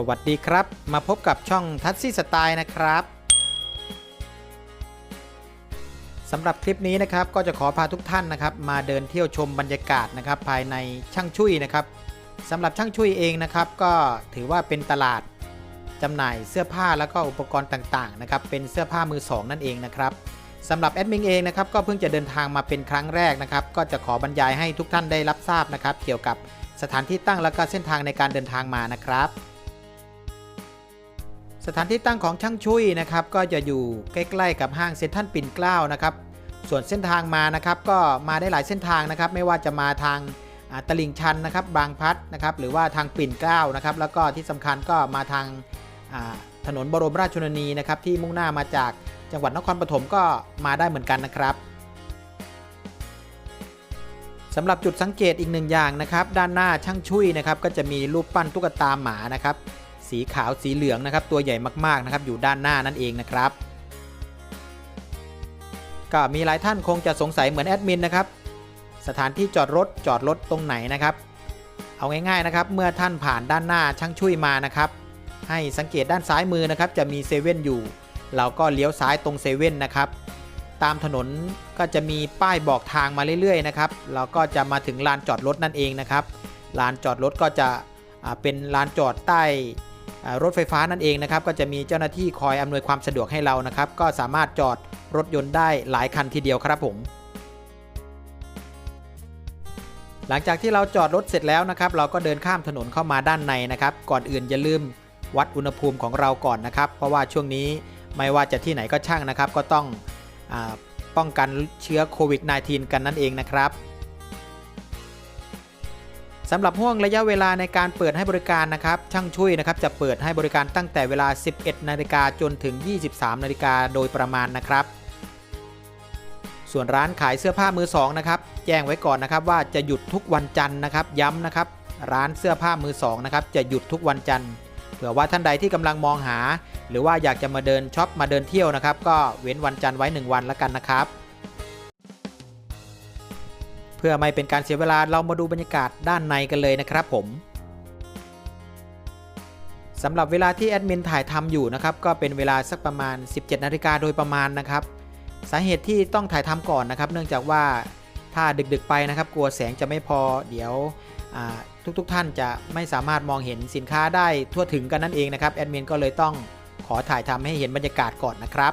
สวัสดีครับ มาพบกับช่องทัศซี่สไตล์นะครับสำหรับคลิปนี้นะครับก็จะขอพาทุกท่านนะครับ มาเดินเที่ยวชมบรรยากาศนะครับ ภายในช่างชุยนะครับสำหรับช่างชุยเองนะครับ ก็ถือว่าเป็นตลาดจำหน่ายเสื้อผ้าแล้วก็อุปกรณ์ต่างๆนะครับเป็นเสื้อผ้ามือสองนั่นเองนะครับสำหรับแอดมินเองนะครับก็เพิ่งจะเดินทางมาเป็นครั้งแรกนะครับ ก็จะขอบรรยายให้ทุกท่านได้รับทราบนะครับ เกี่ยวกับสถานที่ตั้งและก็เส้นทางในการเดินทางมานะครับ สถานที่ตั้งของช่างชุยนะครับก็จะอยู่ใกล้ๆกับห้างเซ็นทรัลปิ่นเกล้านะครับส่วนเส้นทางมานะครับก็มาได้หลายเส้นทางนะครับ ไม่ว่าจะมาทางตลิ่งชันนะครับบางพัดนะครับหรือว่าทางปิ่นเกล้านะครับแล้วก็ที่สำคัญก็มาทางถนนบรมราชชนนีนะครับที่มุ่งหน้ามาจากจังหวัดนครปฐมก็มาได้เหมือนกันนะครับสำหรับจุดสังเกตอีกหนึ่งอย่างนะครับ ด้านหน้าช่างชุยนะครับก็จะมีรูปปั้นตุ๊กตาหมานะครับ สีขาวสีเหลืองนะครับ ตัวใหญ่มากๆนะครับ อยู่ด้านหน้านั่นเองนะครับ ก็มีหลายท่านคงจะสงสัยเหมือนแอดมินนะครับ สถานที่จอดรถจอดรถตรงไหนนะครับ เอาง่ายๆนะครับ เมื่อท่านผ่านด้านหน้าช่างช่วยมานะครับ ให้สังเกตด้านซ้ายมือนะครับ จะมีเซเว่นอยู่ เราก็เลี้ยวซ้ายตรงเซเว่นนะครับ ตามถนนก็จะมีป้ายบอกทางมาเรื่อยๆนะครับ เราก็จะมาถึงลานจอดรถนั่นเองนะครับ ลานจอดรถก็จะเป็นลานจอดใต้ รถไฟฟ้านั่นเองนะครับก็จะมีเจ้าหน้าที่คอยอำนวยความสะดวกให้เรานะครับก็สามารถจอดรถยนต์ได้หลายคันทีเดียวครับผม หลังจากที่เราจอดรถเสร็จแล้วนะครับ เราก็เดินข้ามถนนเข้ามาด้านในนะครับ ก่อนอื่นอย่าลืมวัดอุณหภูมิของเราก่อนนะครับ เพราะว่าช่วงนี้ไม่ว่าจะที่ไหนก็ช่างนะครับ ก็ต้องอป้องกันเชื้อโควิด -19 กันนั่นเองนะครับ สำหรับห่วงระยะเวลาในการเปิดให้บริการนะครับช่างช่วยนะครับจะเปิดให้บริการตั้งแต่เวลา 11 นาฬิกาจนถึง 23 นาฬิกาโดยประมาณนะครับ ส่วนร้านขายเสื้อผ้ามือสองนะครับแจ้งไว้ก่อนนะครับว่าจะหยุดทุกวันจันทร์นะครับย้ำนะครับ ร้านเสื้อผ้ามือสองนะครับจะหยุดทุกวันจันทร์เผื่อว่าท่านใดที่กำลังมองหา หรือว่าอยากจะมาเดินช็อปมาเดินเที่ยวนะครับ ก็เว้นวันจันทร์ไว้ 1 วันแล้วกันนะครับ เพื่อไม่เป็นการเสียเวลาเรามาดูบรรยากาศด้านในกันเลยนะครับผมสำหรับเวลาที่แอดมินถ่ายทำอยู่นะครับก็เป็นเวลาสักประมาณ 17 นาฬิกาโดยประมาณนะครับ สาเหตุที่ต้องถ่ายทำก่อนนะครับ เนื่องจากว่าถ้าดึกๆไปนะครับ กลัวแสงจะไม่พอเดี๋ยวทุกๆทท่านจะไม่สามารถมองเห็นสินค้าได้ทั่วถึงกันนั่นเองนะครับแอดมินก็เลยต้องขอถ่ายทำให้เห็นบรรยากาศก่อนนะครับ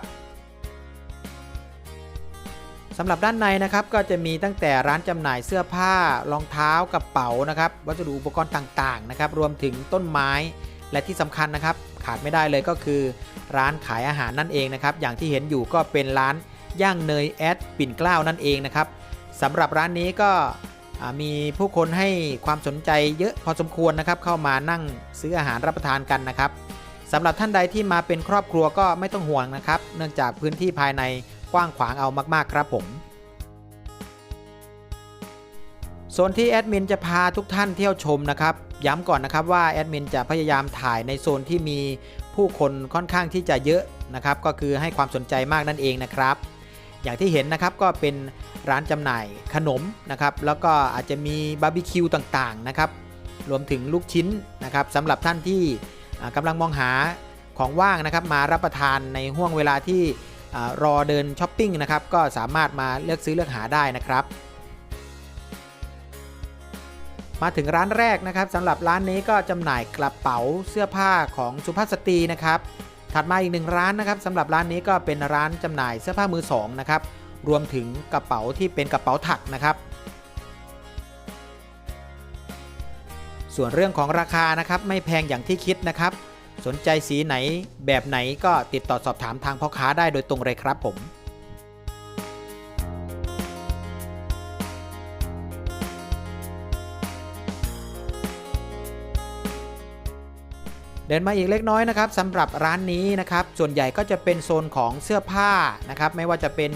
สำหรับด้านในนะครับก็จะมีตั้งแต่ร้านจำหน่ายเสื้อผ้ารองเท้ากระเป๋านะครับวัสดุอุปกรณ์ต่างๆนะครับรวมถึงต้นไม้และที่สำคัญนะครับขาดไม่ได้เลยก็คือ ร้านขายอาหารนั่นเองนะครับอย่างที่เห็นอยู่ก็เป็นร้านย่างเนยแอดปิ่นเกล้านั่นเองนะครับสำหรับร้านนี้ก็มีผู้คนให้ความสนใจเยอะพอสมควรนะครับ เข้ามานั่งซื้ออาหารรับประทานกันนะครับสำหรับท่านใดที่มาเป็นครอบครัวก็ไม่ต้องห่วงนะครับ เนื่องจากพื้นที่ภายใน กว้างขวางเอามากๆครับผมโซนที่แอดมินจะพาทุกท่านเที่ยวชมนะครับ ย้ำก่อนนะครับว่าแอดมินจะพยายามถ่ายในโซนที่มีผู้คนค่อนข้างที่จะเยอะนะครับ ก็คือให้ความสนใจมากนั่นเองนะครับ อย่างที่เห็นนะครับก็เป็นร้านจำหน่ายขนมนะครับ แล้วก็อาจจะมีบาร์บีคิวต่างๆนะครับ รวมถึงลูกชิ้นนะครับสำหรับท่านที่กำลังมองหาของว่างนะครับ มารับประทานในห่วงเวลาที่ รอเดินช้อปปิ้งนะครับก็สามารถมาเลือกซื้อเลือกหาได้นะครับ มาถึงร้านแรกนะครับสำหรับร้านนี้ก็จำหน่ายกระเป๋าเสื้อผ้าของสุภาพสตรีนะครับถัดมาอีกหนึ่งร้านนะครับสำหรับร้านนี้ก็เป็นร้านจำหน่ายเสื้อผ้ามือสองนะครับรวมถึงกระเป๋าที่เป็นกระเป๋าถักนะครับส่วนเรื่องของราคานะครับไม่แพงอย่างที่คิดนะครับ สนใจสีไหนแบบไหนก็ติดต่อสอบถามทางพ่อค้าได้โดยตรงเลยครับผมเดินมาอีกเล็กน้อยนะครับสำหรับร้านนี้นะครับส่วนใหญ่ก็จะเป็นโซนของเสื้อผ้านะครับไม่ว่าจะเป็น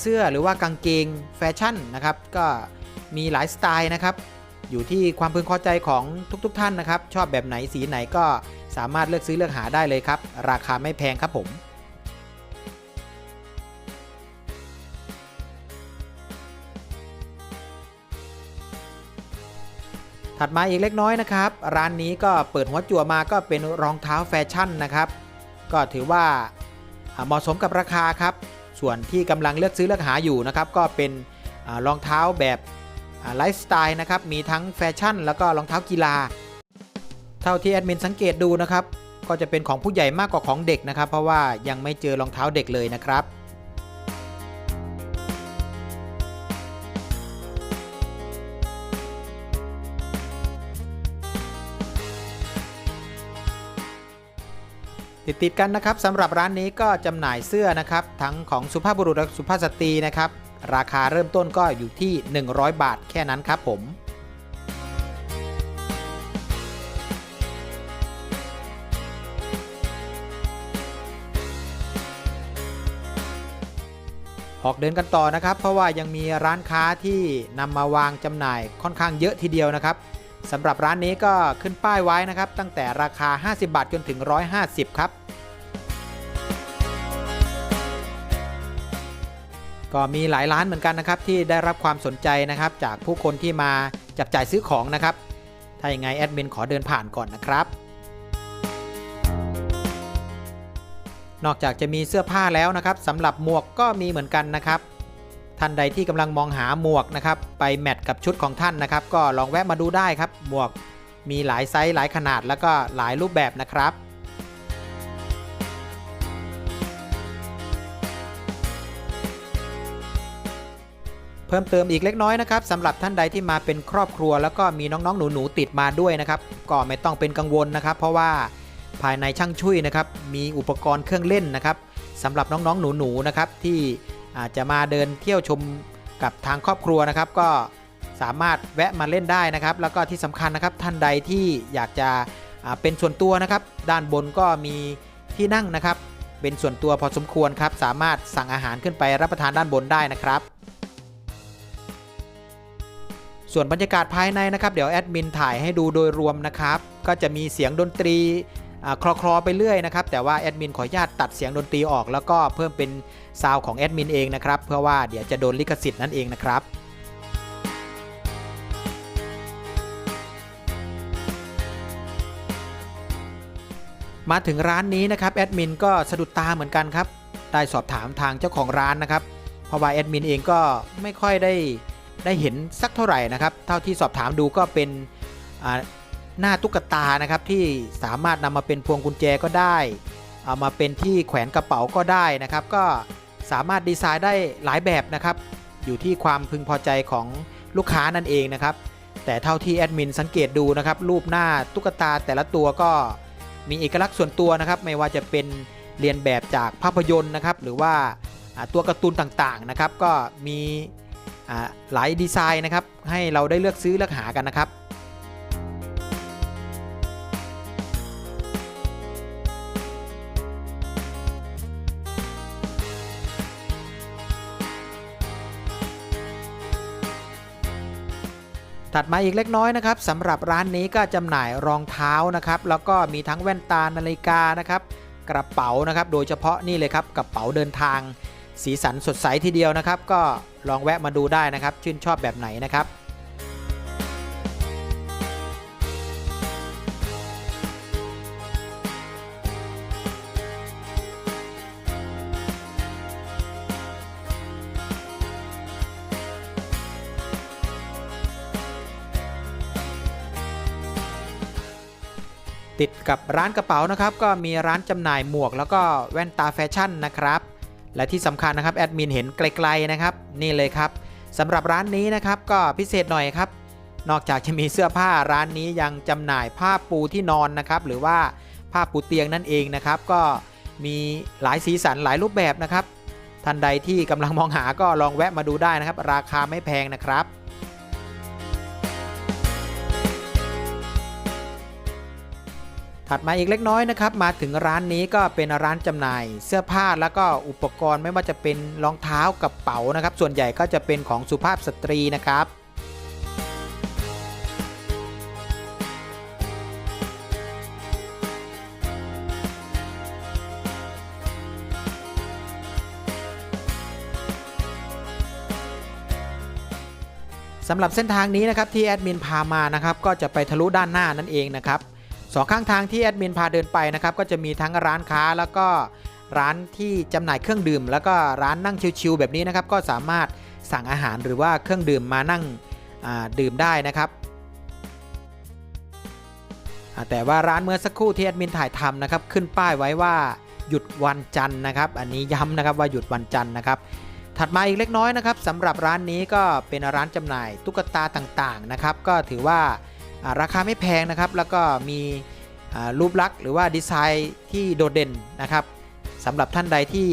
เสื้อหรือว่ากางเกงแฟชั่นนะครับก็มีหลายสไตล์นะครับอยู่ที่ความพึงพอใจของทุกๆทท่านนะครับชอบแบบไหนสีไหนก็ สามารถเลือกซื้อเลือกหาได้เลยครับ ราคาไม่แพงครับผมถัดมาอีกเล็กน้อยนะครับ ร้านนี้ก็เปิดหัวจั่วมาก็เป็นรองเท้าแฟชั่นนะครับ ก็ถือว่าเหมาะสมกับราคาครับ ส่วนที่กำลังเลือกซื้อเลือกหาอยู่นะครับ ก็เป็นรองเท้าแบบไลฟ์สไตล์นะครับ มีทั้งแฟชั่น แล้วก็รองเท้ากีฬา เท่าที่แอดมินสังเกตดูนะครับ ก็จะเป็นของผู้ใหญ่มากกว่าของเด็กนะครับ เพราะว่ายังไม่เจอรองเท้าเด็กเลยนะครับติดติดกันนะครับสำหรับร้านนี้ก็จำหน่ายเสื้อนะครับ ทั้งของสุภาพบุรุษและสุภาพสตรีนะครับ ราคาเริ่มต้นก็อยู่ที่ 100 บาทแค่นั้นครับผม ออกเดินกันต่อนะครับ เพราะว่ายังมีร้านค้าที่นำมาวางจำหน่ายค่อนข้างเยอะทีเดียวนะครับสำหรับร้านนี้ก็ขึ้นป้ายไว้นะครับ ตั้งแต่ราคา 50 บาทจนถึง 150 ครับ ก็มีหลายร้านเหมือนกันนะครับ ที่ได้รับความสนใจนะครับ จากผู้คนที่มาจับจ่ายซื้อของนะครับ ถ้าอย่างไงแอดมินขอเดินผ่านก่อนนะครับ นอกจากจะมีเสื้อผ้าแล้วนะครับสำหรับหมวกก็มีเหมือนกันนะครับ ท่านใดที่กำลังมองหาหมวกนะครับไปแมทกับชุดของท่านนะครับ ก็ลองแวะมาดูได้ครับ หมวกมีหลายไซส์หลายขนาดแล้วก็หลายรูปแบบนะครับเพิ่มเติมอีกเล็กน้อยนะครับสำหรับท่านใดที่มาเป็นครอบครัว แล้วก็มีน้องๆหนูๆติดมาด้วยนะครับ ก็ไม่ต้องเป็นกังวลนะครับ เพราะว่า ภายในช่างช่วยนะครับมีอุปกรณ์เครื่องเล่นนะครับสำหรับน้องๆหนูๆนะครับที่อาจจะมาเดินเที่ยวชมกับทางครอบครัวนะครับ ก็สามารถแวะมาเล่นได้นะครับ แล้วก็ที่สำคัญนะครับท่านใดที่อยากจะเป็นส่วนตัวนะครับ ด้านบนก็มีที่นั่งนะครับ เป็นส่วนตัวพอสมควรครับ สามารถสั่งอาหารขึ้นไปรับประทานด้านบนได้นะครับ ส่วนบรรยากาศภายในนะครับ เดี๋ยวแอดมินถ่ายให้ดูโดยรวมนะครับ ก็จะมีเสียงดนตรี คลอๆไปเรื่อยนะครับ แต่ว่าแอดมินขออนุญาตตัดเสียงดนตรีออกแล้วก็เพิ่มเป็นซาวของแอดมินเองนะครับ เพื่อว่าเดี๋ยวจะโดนลิขสิทธิ์นั่นเองนะครับมาถึงร้านนี้นะครับแอดมินก็สะดุดตาเหมือนกันครับ ได้สอบถามทางเจ้าของร้านนะครับ เพราะว่าแอดมินเองก็ไม่ค่อยได้ได้เห็นสักเท่าไหร่นะครับ เท่าที่สอบถามดูก็เป็น หน้าตุ๊กตานะครับที่สามารถนำมาเป็นพวงกุญแจก็ได้ เอามาเป็นที่แขวนกระเป๋าก็ได้นะครับ ก็สามารถดีไซน์ได้หลายแบบนะครับ อยู่ที่ความพึงพอใจของลูกค้านั่นเองนะครับ แต่เท่าที่แอดมินสังเกตดูนะครับรูปหน้าตุ๊กตาแต่ละตัวก็มีเอกลักษณ์ส่วนตัวนะครับ ไม่ว่าจะเป็นเรียนแบบจากภาพยนตร์นะครับ หรือว่าตัวการ์ตูนต่างๆนะครับ ก็มีหลายดีไซน์นะครับ ให้เราได้เลือกซื้อเลือกหากันนะครับ ถัดมาอีกเล็กน้อยนะครับสำหรับร้านนี้ก็จำหน่ายรองเท้านะครับ แล้วก็มีทั้งแว่นตานาฬิกานะครับ กระเป๋านะครับ โดยเฉพาะนี่เลยครับกระเป๋าเดินทาง สีสันสดใสทีเดียวนะครับ ก็ลองแวะมาดูได้นะครับ ชื่นชอบแบบไหนนะครับ ติดกับร้านกระเป๋านะครับ ก็มีร้านจำหน่ายหมวก แล้วก็แว่นตาแฟชั่นนะครับ และที่สำคัญนะครับแอดมินเห็นไกลๆนะครับ นี่เลยครับสำหรับร้านนี้นะครับก็พิเศษหน่อยครับ นอกจากจะมีเสื้อผ้าร้านนี้ยังจำหน่ายผ้าปูที่นอนนะครับ หรือว่าผ้าปูเตียงนั่นเองนะครับ ก็มีหลายสีสันหลายรูปแบบนะครับ ท่านใดที่กำลังมองหาก็ลองแวะมาดูได้นะครับ ราคาไม่แพงนะครับ ถัดมาอีกเล็กน้อยนะครับ มาถึงร้านนี้ก็เป็นร้านจำหน่าย เสื้อผ้าแล้วก็อุปกรณ์ไม่ว่าจะเป็นรองเท้ากระเป๋านะครับ ส่วนใหญ่ก็จะเป็นของสุภาพสตรีนะครับสำหรับเส้นทางนี้นะครับที่แอดมินพามานะครับก็จะไปทะลุด้านหน้านั่นเองนะครับ สองข้างทางที่แอดมินพาเดินไปนะครับก็จะมีทั้งร้านค้าแล้วก็ร้านที่จำหน่ายเครื่องดื่ม แล้วก็ร้านนั่งชิลๆแบบนี้นะครับก็สามารถสั่งอาหารหรือว่าเครื่องดื่มมานั่งดื่มได้นะครับแต่ว่าร้านเมื่อสักครู่ที่แอดมินถ่ายทำนะครับขึ้นป้ายไว้ว่าหยุดวันจันทร์นะครับ อันนี้ย้ำนะครับว่าหยุดวันจันทร์นะครับถัดมาอีกเล็กน้อยนะครับสำหรับร้านนี้ก็เป็นร้านจำหน่ายตุ๊กตาต่างๆนะครับ ก็ถือว่า ราคาไม่แพงนะครับ แล้วก็มีรูปลักษณ์หรือว่าดีไซน์ที่โดดเด่นนะครับสำหรับท่านใดที่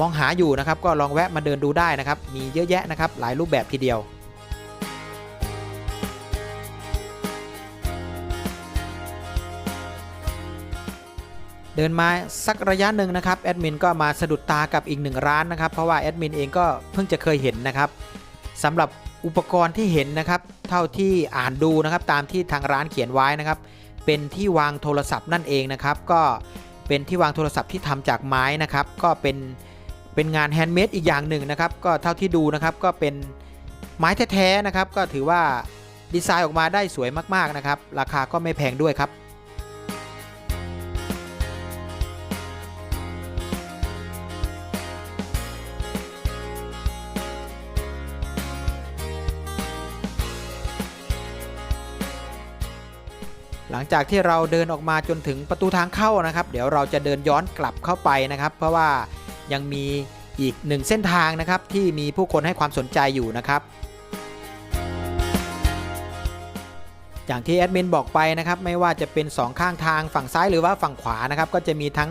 มองหาอยู่นะครับ ก็ลองแวะมาเดินดูได้นะครับ มีเยอะแยะนะครับ หลายรูปแบบทีเดียวเดินมาสักระยะหนึ่งนะครับแอดมินก็มาสะดุดตากับอีกหนึ่งร้านนะครับเพราะว่าแอดมินเองก็เพิ่งจะเคยเห็นนะครับสำหรับ อุปกรณ์ที่เห็นนะครับ เท่าที่อ่านดูนะครับ ตามที่ทางร้านเขียนไว้นะครับ เป็นที่วางโทรศัพท์นั่นเองนะครับ ก็เป็นที่วางโทรศัพท์ที่ทำจากไม้นะครับ ก็เป็นเป็นงานแฮนด์เมดอีกอย่างหนึ่งนะครับ ก็เท่าที่ดูนะครับก็เป็นไม้แท้ๆนะครับ ก็ถือว่าดีไซน์ออกมาได้สวยมากๆนะครับ ราคาก็ไม่แพงด้วยครับ ลังจากที่เราเดินออกมาจนถึงประตูทางเข้านะครับ เดี๋ยวเราจะเดินย้อนกลับเข้าไปนะครับ เพราะว่ายังมีอีกหนึ่งเส้นทางนะครับที่มีผู้คนให้ความสนใจอยู่นะครับ อย่างที่แอดมินบอกไปนะครับไม่ว่าจะเป็น 2 ข้างทางฝั่งซ้ายหรือว่าฝั่งขวานะครับก็จะมีทั้ง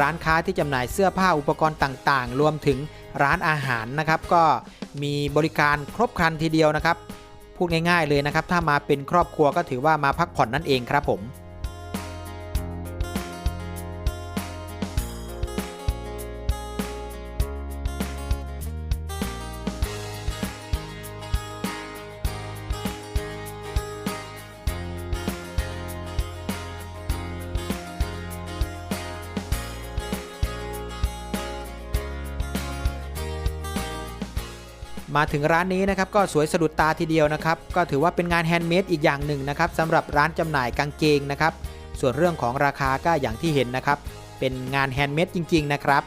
ร้านค้าที่จำหน่ายเสื้อผ้าอุปกรณ์ต่างๆ รวมถึงร้านอาหารนะครับ ก็มีบริการครบครันทีเดียวนะครับ พูดง่ายๆเลยนะครับ ถ้ามาเป็นครอบครัวก็ถือว่ามาพักผ่อนนั่นเองครับผม มาถึงร้านนี้นะครับก็สวยสะดุดตาทีเดียวนะครับ ก็ถือว่าเป็นงานแฮนด์เมดอีกอย่างหนึ่งนะครับสำหรับร้านจำหน่ายกางเกงนะครับ ส่วนเรื่องของราคาก็อย่างที่เห็นนะครับ เป็นงานแฮนด์เมดจริง ๆ นะครับ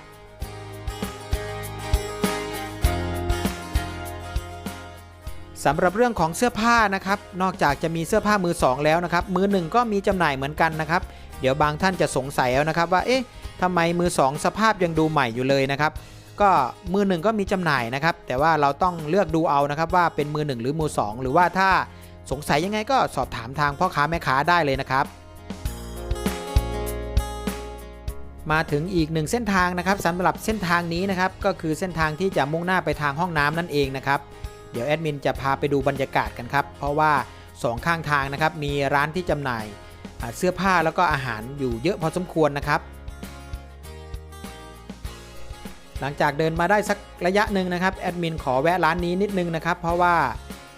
สำหรับเรื่องของเสื้อผ้านะครับ นอกจากจะมีเสื้อผ้ามือสองแล้วนะครับ มือหนึ่งก็มีจำหน่ายเหมือนกันนะครับ เดี๋ยวบางท่านจะสงสัยแล้วนะครับว่าเอ๊ะทำไมมือสองสภาพยังดูใหม่อยู่เลยนะครับ ก็มือหนึ่งก็มีจำหน่ายนะครับ แต่ว่าเราต้องเลือกดูเอานะครับว่าเป็นมือหนึ่งหรือมือสองหรือว่าถ้าสงสัยยังไงก็สอบถามทางพ่อค้าแม่ค้าได้เลยนะครับ มาถึงอีกหนึ่งเส้นทางนะครับสำหรับเส้นทางนี้นะครับ ก็คือเส้นทางที่จะมุ่งหน้าไปทางห้องน้ำนั่นเองนะครับเดี๋ยวแอดมินจะพาไปดูบรรยากาศกันครับ เพราะว่าสองข้างทางนะครับมีร้านที่จำหน่ายเสื้อผ้าแล้วก็อาหารอยู่เยอะพอสมควรนะครับ หลังจากเดินมาได้สักระยะหนึ่งนะครับแอดมินขอแวะร้านนี้นิดนึงนะครับเพราะว่า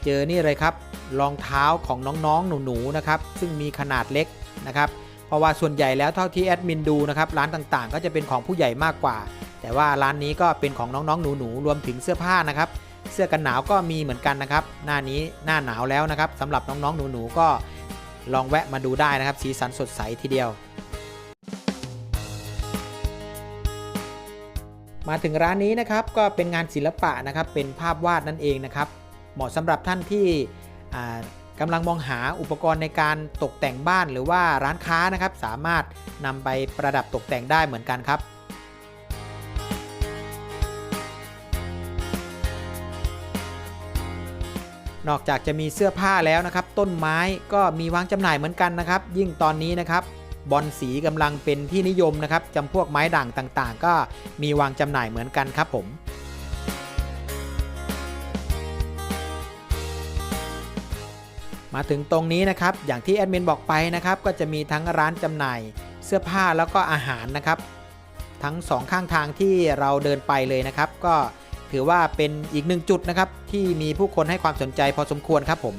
เจอนี่เลยครับรองเท้าของน้องๆหนูๆนะครับซึ่งมีขนาดเล็กนะครับเพราะว่าส่วนใหญ่แล้วเท่าที่แอดมินดูนะครับร้านต่างๆ ก็จะเป็นของผู้ใหญ่มากกว่า แต่ว่าร้านนี้ก็เป็นของน้องๆหนูๆรวมถึงเสื้อผ้านะครับเสื้อกันหนาวก็มีเหมือนกันนะครับ หน้านี้หน้าหนาวแล้วนะครับสำหรับน้องๆหนูๆก็ลองแวะมาดูได้นะครับ สีสันสดใสทีเดียว มาถึงร้านนี้นะครับก็เป็นงานศิลปะนะครับเป็นภาพวาดนั่นเองนะครับ เหมาะสำหรับท่านที่อ่ากำลังมองหาอุปกรณ์ในการตกแต่งบ้านหรือว่าร้านค้านะครับ สามารถนำไปประดับตกแต่งได้เหมือนกันครับนอกจากจะมีเสื้อผ้าแล้วนะครับ ต้นไม้ก็มีวางจำหน่ายเหมือนกันนะครับ ยิ่งตอนนี้นะครับ บอลสีกำลังเป็นที่นิยมนะครับจำพวกไม้ด่างต่างๆ ก็มีวางจำหน่ายเหมือนกันครับผมมาถึงตรงนี้นะครับ อย่างที่แอดมินบอกไปนะครับ ก็จะมีทั้งร้านจำหน่ายเสื้อผ้าแล้วก็อาหารนะครับ ทั้งสองข้างทางที่เราเดินไปเลยนะครับ ก็ถือว่าเป็นอีกหนึ่งจุดนะครับ ที่มีผู้คนให้ความสนใจพอสมควรครับผม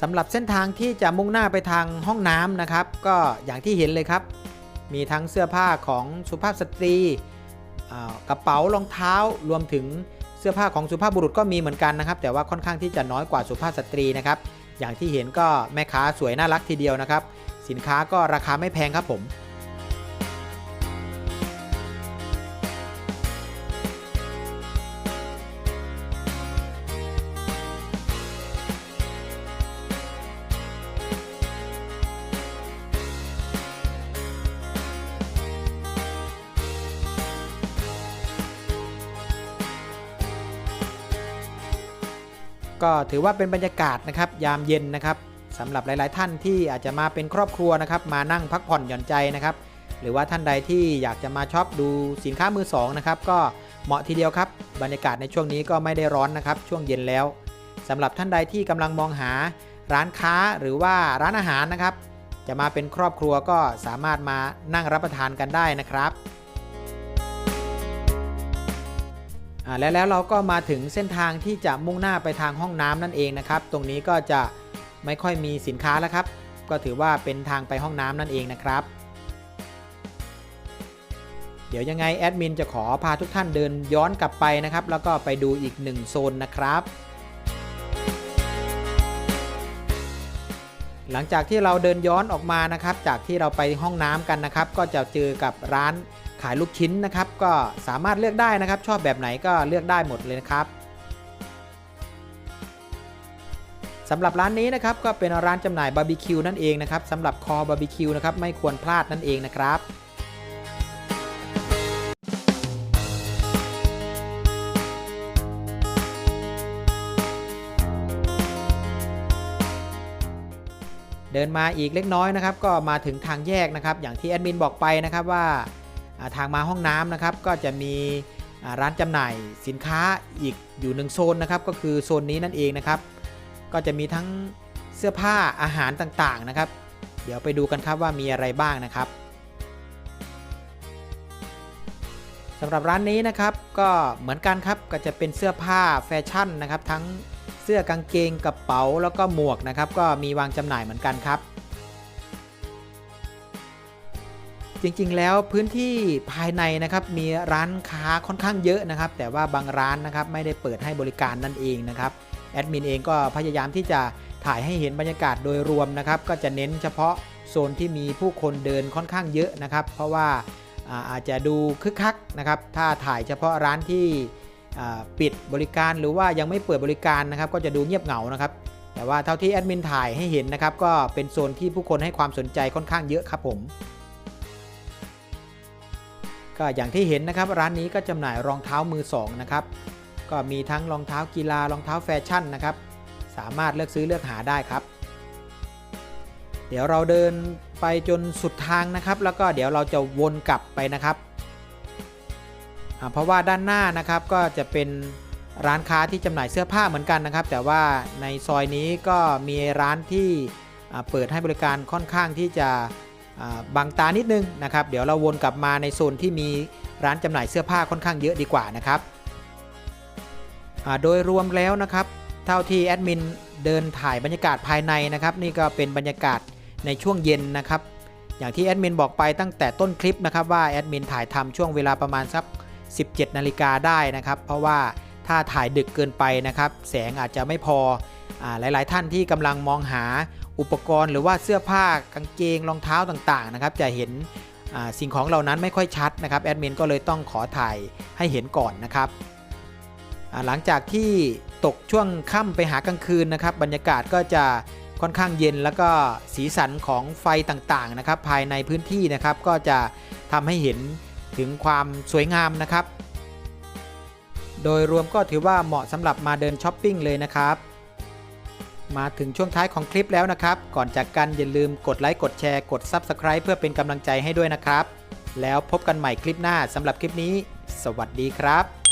สำหรับเส้นทางที่จะมุ่งหน้าไปทางห้องน้ำนะครับ ก็อย่างที่เห็นเลยครับ มีทั้งเสื้อผ้าของสุภาพสตรีกระเป๋ารองเท้ารวมถึงเสื้อผ้าของสุภาพบุรุษก็มีเหมือนกันนะครับ แต่ว่าค่อนข้างที่จะน้อยกว่าสุภาพสตรีนะครับ อย่างที่เห็นก็แม่ค้าสวยน่ารักทีเดียวนะครับ สินค้าก็ราคาไม่แพงครับผม ก็ถือว่าเป็นบรรยากาศนะครับยามเย็นนะครับสำหรับหลาย ๆ ท่านที่อาจจะมาเป็นครอบครัวนะครับมานั่งพักผ่อนหย่อนใจนะครับหรือว่าท่านใดที่อยากจะมาช็อปดูสินค้ามือสองนะครับก็เหมาะทีเดียวครับ บรรยากาศในช่วงนี้ก็ไม่ได้ร้อนนะครับ ช่วงเย็นแล้วสำหรับท่านใดที่กำลังมองหาร้านค้าหรือว่าร้านอาหารนะครับ จะมาเป็นครอบครัวก็สามารถมานั่งรับประทานกันได้นะครับ และแล้วเราก็มาถึงเส้นทางที่จะมุ่งหน้าไปทางห้องน้ำนั่นเองนะครับ ตรงนี้ก็จะไม่ค่อยมีสินค้าแล้วครับ ก็ถือว่าเป็นทางไปห้องน้ำนั่นเองนะครับ เดี๋ยวยังไงแอดมินจะขอพาทุกท่านเดินย้อนกลับไปนะครับ แล้วก็ไปดูอีกหนึ่งโซนนะครับ หลังจากที่เราเดินย้อนออกมานะครับ จากที่เราไปห้องน้ำกันนะครับ ก็จะเจอกับร้าน ขายลูกชิ้นนะครับ ก็สามารถเลือกได้นะครับ ชอบแบบไหนก็เลือกได้หมดเลยนะครับสำหรับร้านนี้นะครับก็เป็นร้านจำหน่ายบาร์บีคิวนั่นเองนะครับสำหรับคอบาร์บีคิวนะครับไม่ควรพลาดนั่นเองนะครับเดินมาอีกเล็กน้อยนะครับ ก็มาถึงทางแยกนะครับ อย่างที่แอดมินบอกไปนะครับว่า ทางมาห้องน้ำนะครับก็จะมีร้านจำหน่ายสินค้าอีกอยู่หนึ่งโซนนะครับก็คือโซนนี้นั่นเองนะครับ ก็จะมีทั้งเสื้อผ้าอาหารต่างๆนะครับ เดี๋ยวไปดูกันครับว่ามีอะไรบ้างนะครับสำหรับร้านนี้นะครับก็เหมือนกันครับก็จะเป็นเสื้อผ้าแฟชั่นนะครับ ทั้งเสื้อกางเกงกระเป๋าแล้วก็หมวกนะครับ ก็มีวางจำหน่ายเหมือนกันครับ จริงๆ แล้วพื้นที่ภายในนะครับมีร้านค้าค่อนข้างเยอะนะครับ แต่ว่าบางร้านนะครับไม่ได้เปิดให้บริการนั่นเองนะครับแอดมินเองก็พยายามที่จะถ่ายให้เห็นบรรยากาศโดยรวมนะครับ ก็จะเน้นเฉพาะโซนที่มีผู้คนเดินค่อนข้างเยอะนะครับ เพราะว่าอาจจะดูคึกคักนะครับ ถ้าถ่ายเฉพาะร้านที่ปิดบริการหรือว่ายังไม่เปิดบริการนะครับ ก็จะดูเงียบเหงานะครับ แต่ว่าเท่าที่แอดมินถ่ายให้เห็นนะครับ ก็เป็นโซนที่ผู้คนให้ความสนใจค่อนข้างเยอะครับผม ก็อย่างที่เห็นนะครับร้านนี้ก็จำหน่ายรองเท้ามือสองนะครับก็มีทั้งรองเท้ากีฬารองเท้าแฟชั่นนะครับสามารถเลือกซื้อเลือกหาได้ครับ เดี๋ยวเราเดินไปจนสุดทางนะครับ แล้วก็เดี๋ยวเราจะวนกลับไปนะครับเพราะว่าด้านหน้านะครับก็จะเป็นร้านค้าที่จำหน่ายเสื้อผ้าเหมือนกันนะครับ แต่ว่าในซอยนี้ก็มีร้านที่เปิดให้บริการค่อนข้างที่จะ บังตานิดนึงนะครับ เดี๋ยวเราวนกลับมาในโซนที่มีร้านจำหน่ายเสื้อผ้าค่อนข้างเยอะดีกว่านะครับโดยรวมแล้วนะครับ เท่าที่แอดมินเดินถ่ายบรรยากาศภายในนะครับ นี่ก็เป็นบรรยากาศในช่วงเย็นนะครับ อย่างที่แอดมินบอกไปตั้งแต่ต้นคลิปนะครับว่าแอดมินถ่ายทำช่วงเวลาประมาณสัก 17 นาฬิกาได้นะครับ เพราะว่าถ้าถ่ายดึกเกินไปนะครับ แสงอาจจะไม่พออหลาย ๆ ท่านที่กำลังมองหา อุปกรณ์หรือว่าเสื้อผ้ากางเกงรองเท้าต่างๆนะครับจะเห็นสิ่งของเหล่านั้นไม่ค่อยชัดนะครับแอดมินก็เลยต้องขอถ่ายให้เห็นก่อนนะครับหลังจากที่ตกช่วงค่ำไปหากลางคืนนะครับ บรรยากาศก็จะค่อนข้างเย็นแล้วก็สีสันของไฟต่างๆนะครับ ภายในพื้นที่นะครับก็จะทำให้เห็นถึงความสวยงามนะครับ โดยรวมก็ถือว่าเหมาะสำหรับมาเดินช้อปปิ้งเลยนะครับ มาถึงช่วงท้ายของคลิปแล้วนะครับ ก่อนจากกันอย่าลืมกดไลค์กดแชร์กด Subscribe เพื่อเป็นกำลังใจให้ด้วยนะครับ แล้วพบกันใหม่คลิปหน้าสำหรับคลิปนี้ สวัสดีครับ